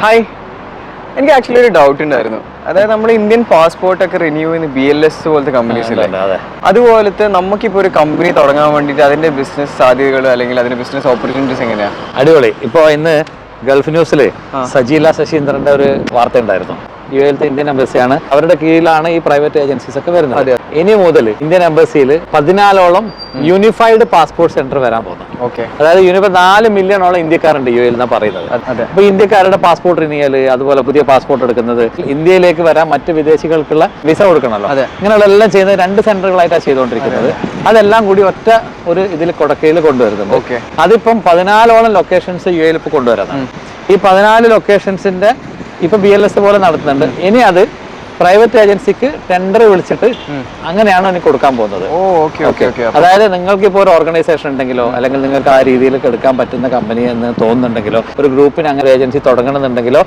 Hi എനിക്ക് actually ഒരു doubt ഉണ്ടായിരുന്നു. അതായത് നമ്മൾ ഇന്ത്യൻ പാസ്പോർട്ട് ഒക്കെ റിന്യൂ ചെയ്യുന്ന ബി എൽ എസ് പോലത്തെ കമ്പനീസ് ഇല്ലേ? അതെ. അതുപോലത്തെ നമുക്കിപ്പോൾ ഒരു കമ്പനി തുടങ്ങാൻ വേണ്ടിയിട്ട് അതിന്റെ ബിസിനസ് സാധ്യതകൾ അല്ലെങ്കിൽ അതിന്റെ ബിസിനസ് ഓപ്പർച്യൂണിറ്റീസ് എങ്ങനെയാ? അടിപൊളി. ഇപ്പൊ ഇന്ന് ഗൾഫ് ന്യൂസിൽ സജീല ശശീന്ദ്രന്റെ ഒരു വാർത്ത ഉണ്ടായിരുന്നു. യു എൽത്തെ ഇന്ത്യൻ എംബസിയാണ് അവരുടെ കീഴിലാണ് ഈ പ്രൈവറ്റ് ഏജൻസീസ് ഒക്കെ വരുന്നത്. ഇനി മുതൽ ഇന്ത്യൻ എംബസിയിൽ പതിനാലോളം യൂണിഫൈഡ് പാസ്പോർട്ട് സെന്റർ വരാൻ പോകുന്നു. ഓക്കെ അതായത് ഇനിയിപ്പോ നാല് മില്യണോളം ഇന്ത്യക്കാരുണ്ട് യു എയിൽ എന്നാണ് പറയുന്നത്. അപ്പൊ ഇന്ത്യക്കാരുടെ പാസ്പോർട്ട് റിനിയൽ അതുപോലെ പുതിയ പാസ്പോർട്ട് എടുക്കുന്നത് ഇന്ത്യയിലേക്ക് വരാൻ മറ്റ് വിദേശികൾക്കുള്ള വിസ കൊടുക്കണമല്ലോ. അതെ. ഇങ്ങനെയുള്ള എല്ലാം ചെയ്യുന്നത് രണ്ട് സെന്ററുകളായിട്ടാണ് ചെയ്തുകൊണ്ടിരിക്കുന്നത്. അതെല്ലാം കൂടി ഒറ്റ ഒരു ഇതിൽ കൊടക്കയിൽ കൊണ്ടുവരുന്നത്. അതിപ്പം പതിനാലോളം ലൊക്കേഷൻസ് യു എയിൽ ഇപ്പോൾ കൊണ്ടുവരുന്നത്. ഈ പതിനാല് ലൊക്കേഷൻസിന്റെ ഇപ്പൊ ബി എൽ എസ് പോലെ നടത്തുന്നുണ്ട്. ഇനി അത് പ്രൈവറ്റ് ഏജൻസിക്ക് ടെൻഡർ വിളിച്ചിട്ട് അങ്ങനെയാണ് എനിക്ക് കൊടുക്കാൻ പോകുന്നത്. അതായത് നിങ്ങൾക്ക് ഇപ്പോൾ ഒരു ഓർഗനൈസേഷൻ ഉണ്ടെങ്കിലോ അല്ലെങ്കിൽ നിങ്ങൾക്ക് ആ രീതിയിലൊക്കെ എടുക്കാൻ പറ്റുന്ന കമ്പനി എന്ന് തോന്നുന്നുണ്ടെങ്കിലോ ഒരു ഗ്രൂപ്പിന് അങ്ങനെ ഏജൻസി തുടങ്ങണമെന്നുണ്ടെങ്കിലോ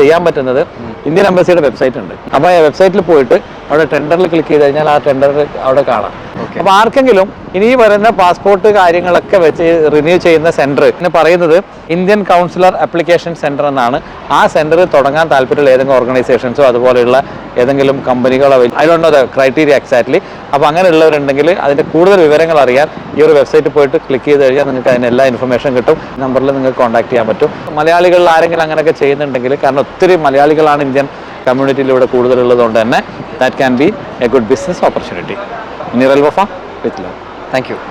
ചെയ്യാൻ പറ്റുന്നത് ഇന്ത്യൻ എംബസിയുടെ വെബ്സൈറ്റ് ഉണ്ട്. അപ്പോൾ ആ വെബ്സൈറ്റിൽ പോയിട്ട് അവിടെ ടെൻഡറിൽ ക്ലിക്ക് ചെയ്ത് കഴിഞ്ഞാൽ ആ ടെൻഡർ അവിടെ കാണാം. അപ്പോൾ ആർക്കെങ്കിലും ഇനി വരുന്ന പാസ്പോർട്ട് കാര്യങ്ങളൊക്കെ വെച്ച് റിന്യൂ ചെയ്യുന്ന സെന്റർ എന്ന് പറയുന്നത് ഇന്ത്യൻ കൗൺസിലർ അപ്ലിക്കേഷൻ സെന്റർ എന്നാണ്. ആ സെന്റർ തുടങ്ങാൻ താല്പര്യമുള്ള ഏതെങ്കിലും ഓർഗനൈസേഷൻസോ അതുപോലെയുള്ള ഏതെങ്കിലും കമ്പനികളോ I don't know the criteria exactly അപ്പോൾ അങ്ങനെയുള്ളവരുണ്ടെങ്കിൽ അതിന്റെ കൂടുതൽ വിവരങ്ങൾ അറിയാൻ ഈ ഒരു വെബ്സൈറ്റ് പോയിട്ട് ക്ലിക്ക് ചെയ്ത് കഴിഞ്ഞാൽ നിങ്ങൾക്ക് അതിന് എല്ലാ ഇൻഫർമേഷൻ കിട്ടും. നമ്പറിൽ നിങ്ങൾക്ക് കോൺടാക്ട് ചെയ്യാൻ പറ്റും. മലയാളികളിൽ ആരെങ്കിലും അങ്ങനെയൊക്കെ ചെയ്യുന്നുണ്ടെങ്കിൽ കാരണം ഒത്തിരി മലയാളികളാണ് ഇന്ത്യൻ കമ്മ്യൂണിറ്റിയിലൂടെ കൂടുതലുള്ളതുകൊണ്ട് തന്നെ that can be a good business opportunity. Niral Wafa, with love. Thank you.